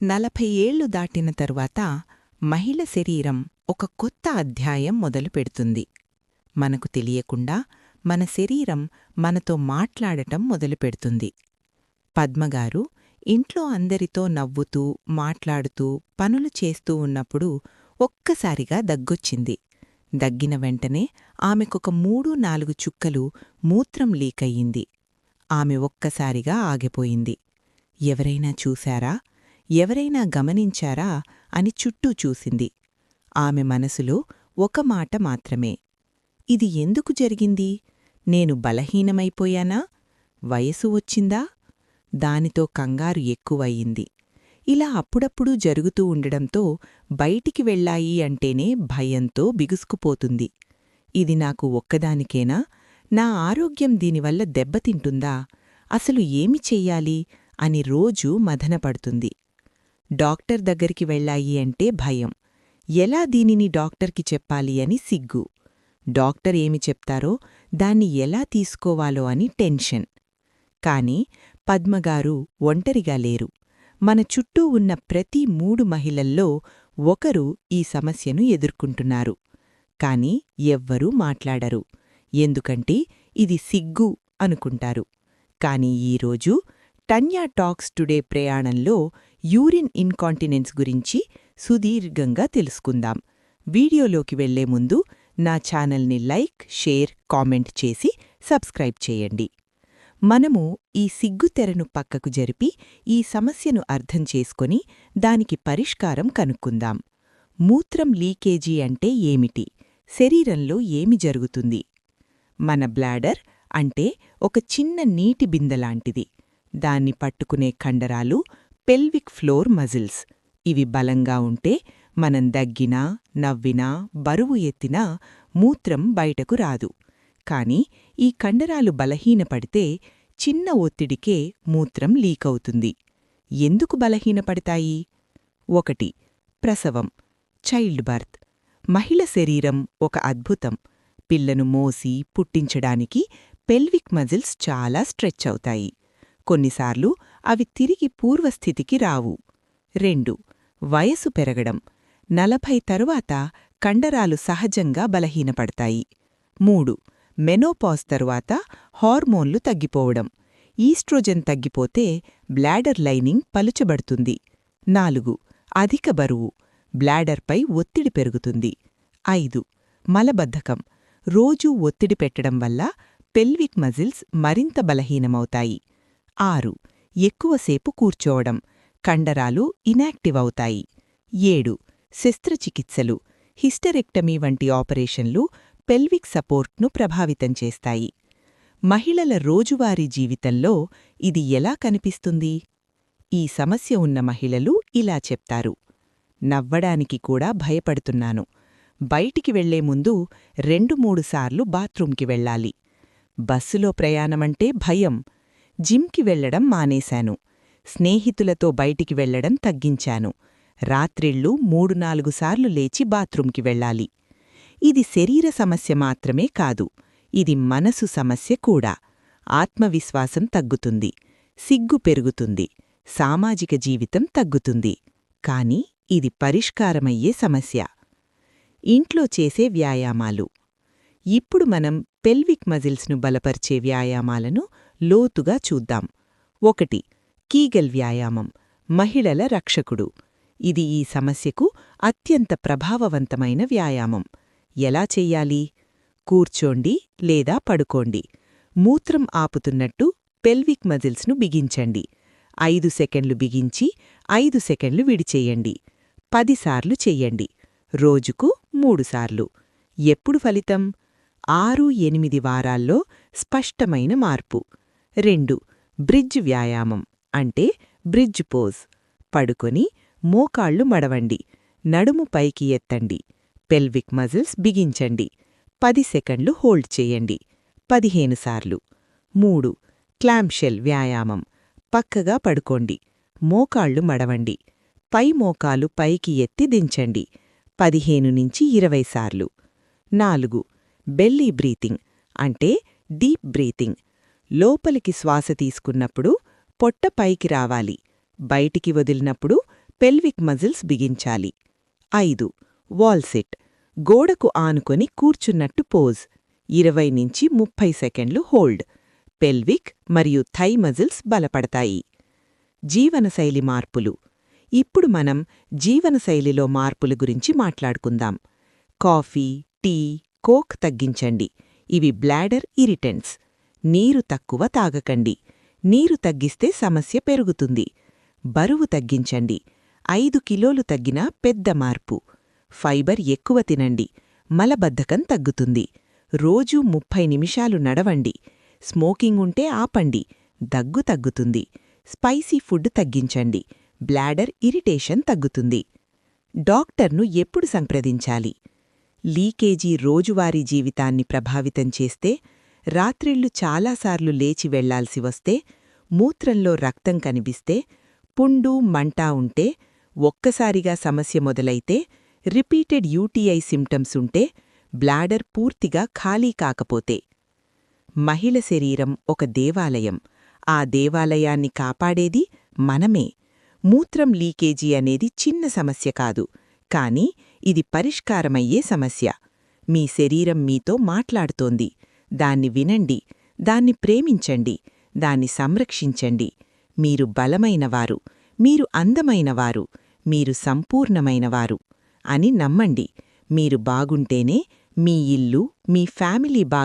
నలభై ఏళ్ళు దాటిన తరువాత మహిళ శరీరం ఒక కొత్త అధ్యాయం మొదలుపెడుతుంది మనకు తెలియకుండా మన శరీరం మనతో మాట్లాడటం మొదలుపెడుతుంది పద్మగారు ఇంట్లో అందరితో నవ్వుతూ మాట్లాడుతూ పనులు చేస్తూ ఉన్నప్పుడు ఒక్కసారిగా దగ్గొచ్చింది. దగ్గిన వెంటనే ఆమెకొక మూడు నాలుగు చుక్కలు మూత్రం లీకయ్యింది. ఆమె ఒక్కసారిగా ఆగిపోయింది. ఎవరైనా చూశారా? ఎవరైనా గమనించారా అని చుట్టూ చూసింది. ఆమె మనసులో ఒక మాట మాత్రమే. ఇది ఎందుకు జరిగింది? నేను బలహీనమైపోయానా? వయసు వచ్చిందా? దానితో కంగారు ఎక్కువయింది ఇలా అప్పుడప్పుడు జరుగుతూ ఉండడంతో బయటికి వెళ్ళాయి అంటేనే భయంతో బిగుసుకుపోతుంది. ఇది నాకు ఒక్కదానికేనా? నా ఆరోగ్యం దీనివల్ల దెబ్బతింటుందా? అసలు ఏమి చెయ్యాలి? అని రోజూ మదనపడుతుంది డాక్టర్ దగ్గరికి వెళ్ళాయి అంటే భయం. ఎలా దీనిని డాక్టర్కి చెప్పాలి అని సిగ్గు. డాక్టర్ ఏమి చెప్తారో దాన్ని ఎలా తీసుకోవాలో అని టెన్షన్. కాని పద్మగారు ఒంటరిగా లేరు. మన చుట్టూ ఉన్న ప్రతి మూడు మహిళల్లో ఒకరు ఈ సమస్యను ఎదుర్కొంటున్నారు. కాని ఎవ్వరూ మాట్లాడరు. ఎందుకంటే ఇది సిగ్గు అనుకుంటారు. కాని ఈరోజు టన్యా టాక్స్ టుడే ప్రయాణంలో యూరిన్ ఇన్కాంటినెన్స్ గురించి సుదీర్ఘంగా తెలుసుకుందాం. వీడియోలోకి వెళ్ళే ముందు నా ఛానల్ని లైక్ షేర్ కామెంట్ చేసి సబ్స్క్రైబ్ చేయండి. మనము ఈ సిగ్గుతెరను పక్కకు జరిపి ఈ సమస్యను అర్థం చేసుకొని దానికి పరిష్కారం కనుక్కుందాం. మూత్రం లీకేజీ అంటే ఏమిటి? శరీరంలో ఏమి జరుగుతుంది? మన బ్లాడర్ అంటే ఒక చిన్న నీటి బిందెలాంటిది దాన్ని పట్టుకునే కండరాలు పెల్విక్ ఫ్లోర్ మజిల్స్ ఇవి బలంగా ఉంటే మనం దగ్గినా నవ్వినా బరువు ఎత్తినా మూత్రం బయటకు రాదు. కాని ఈ కండరాలు బలహీనపడితే చిన్న ఒత్తిడికే మూత్రం లీకవుతుంది. ఎందుకు బలహీనపడతాయి? ఒకటి ప్రసవం చైల్డ్ బర్త్ మహిళ శరీరం ఒక అద్భుతం. పిల్లను మోసి పుట్టించడానికి పెల్విక్ మజిల్స్ చాలా స్ట్రెచ్ అవుతాయి. కొన్నిసార్లు అవి తిరిగి పూర్వస్థితికి రావు. రెండు. వయసు పెరగడం. నలభై తరువాత కండరాలు సహజంగా బలహీనపడతాయి. మూడు. మెనోపాజ్ తరువాత హార్మోన్లు తగ్గిపోవడం. ఈస్ట్రోజెన్ తగ్గిపోతే బ్లాడర్ లైనింగ్ పలుచబడుతుంది. నాలుగు. అధిక బరువు. బ్లాడర్పై ఒత్తిడి పెరుగుతుంది. ఐదు. మలబద్ధకం. రోజూ ఒత్తిడి పెట్టడం వల్ల పెల్విక్ మజిల్స్ మరింత బలహీనమవుతాయి. ఆరు. ఎక్కువసేపు కూర్చోవడం కండరాలు ఇనాక్టివ్ అవుతాయి. ఏడు. శస్త్రచికిత్సలు. హిస్టరెక్టమీ వంటి ఆపరేషన్లు పెల్విక్ సపోర్ట్ను ప్రభావితం చేస్తాయి. మహిళల రోజువారీ జీవితంలో ఇది ఎలా కనిపిస్తుంది? ఈ సమస్య ఉన్న మహిళలు ఇలా చెప్తారు. నవ్వడానికి కూడా భయపడుతున్నాను. బయటికి వెళ్ళే ముందు రెండు మూడుసార్లు బాత్రూంకి వెళ్ళాలి. బస్సులో ప్రయాణమంటే భయం. జిమ్కి వెళ్ళడం మానేశాను. స్నేహితులతో బయటికి వెళ్ళడం తగ్గించాను. రాత్రిళ్ళు మూడు నాలుగు సార్లు లేచి బాత్రూంకి వెళ్ళాలి. ఇది శరీర సమస్య మాత్రమే కాదు ఇది మనసు సమస్య కూడా. ఆత్మవిశ్వాసం తగ్గుతుంది సిగ్గు పెరుగుతుంది సామాజిక జీవితం తగ్గుతుంది. కాని ఇది పరిష్కారమయ్యే సమస్య. ఇంట్లో చేసే వ్యాయామాలు. ఇప్పుడు మనం పెల్విక్ మజిల్స్ను బలపరిచే వ్యాయామాలను లోతుగా చూద్దాం. ఒకటి కీగల్ వ్యాయామం మహిళల రక్షకుడు. ఇది ఈ సమస్యకు అత్యంత ప్రభావవంతమైన వ్యాయామం. ఎలా చెయ్యాలి? కూర్చోండి లేదా పడుకోండి. మూత్రం ఆపుతున్నట్టు పెల్విక్ మజిల్స్ను బిగించండి. ఐదు సెకండ్లు బిగించి ఐదు సెకండ్లు విడిచేయండి. పదిసార్లు చెయ్యండి. రోజుకు మూడుసార్లు ఎప్పుడు ఫలితం? ఆరు ఎనిమిది వారాల్లో స్పష్టమైన మార్పు. రెండు. బ్రిడ్జ్ వ్యాయామం అంటే బ్రిడ్జ్ పోజ్. పడుకొని మోకాళ్ళు మడవండి. నడుము పైకి ఎత్తండి. పెల్విక్ మజిల్స్ బిగించండి. పది సెకండ్లు హోల్డ్ చేయండి. పదిహేను సార్లు. మూడు. క్లాంషెల్ వ్యాయామం. పక్కగా పడుకోండి. మోకాళ్ళు మడవండి. పై మోకాలు పైకి ఎత్తి దించండి. పదిహేను నుంచి ఇరవై సార్లు. నాలుగు. బెల్లీ బ్రీతింగ్ అంటే డీప్ బ్రీతింగ్. లోపలికి శ్వాస తీసుకున్నప్పుడు పొట్ట పైకి రావాలి. బయటికి వదిలినప్పుడు పెల్విక్ మజిల్స్ బిగించాలి. ఐదు. వాల్సిట్ గోడకు ఆనుకొని కూర్చున్నట్టు పోజ్. ఇరవై నుంచి ముప్పై సెకండ్లు హోల్డ్. పెల్విక్ మరియు థై మజిల్స్ బలపడతాయి. జీవనశైలి మార్పులు. ఇప్పుడు మనం జీవనశైలిలో మార్పుల గురించి మాట్లాడుకుందాం. కాఫీ టీ కోక్ తగ్గించండి. ఇవి బ్లాడర్ ఇరిటెంట్స్. నీరు తక్కువ తాగకండి. నీరు తగ్గిస్తే సమస్య పెరుగుతుంది. బరువు తగ్గించండి. ఐదు కిలోలు తగ్గినా పెద్ద మార్పు. ఫైబర్ ఎక్కువ తినండి. మలబద్ధకం తగ్గుతుంది. రోజూ ముప్పై నిమిషాలు నడవండి. స్మోకింగ్ ఉంటే ఆపండి. దగ్గు తగ్గుతుంది. స్పైసీ ఫుడ్ తగ్గించండి. బ్లాడర్ ఇరిటేషన్ తగ్గుతుంది. డాక్టర్ను ఎప్పుడు సంప్రదించాలి? లీకేజీ రోజువారీ జీవితాన్ని ప్రభావితం చేస్తే రాత్రిళ్ళు చాలాసార్లు లేచి వెళ్ళాల్సి వస్తే మూత్రంలో రక్తం కనిపిస్తే పుండు మంట ఉంటే ఒక్కసారిగా సమస్య మొదలైతే రిపీటెడ్ యూటీఐ సిమ్టమ్స్ ఉంటే బ్లాడర్ పూర్తిగా ఖాళీ కాకపోతే. మహిళ శరీరం ఒక దేవాలయం. ఆ దేవాలయాన్ని కాపాడేది మనమే. మూత్రం లీకేజీ అనేది చిన్న సమస్య కాదు. కాని ఇది పరిష్కారమయ్యే సమస్య. మీ శరీరం మీతో మాట్లాడుతోంది. దాన్ని వినండి దాన్ని ప్రేమించండి దాన్ని సంరక్షించండి. మీరు బలమైనవారు మీరు అందమైనవారు మీరు సంపూర్ణమైనవారు అని నమ్మండి. మీరు బాగుంటేనే మీ ఇల్లు మీ ఫ్యామిలీ బాగా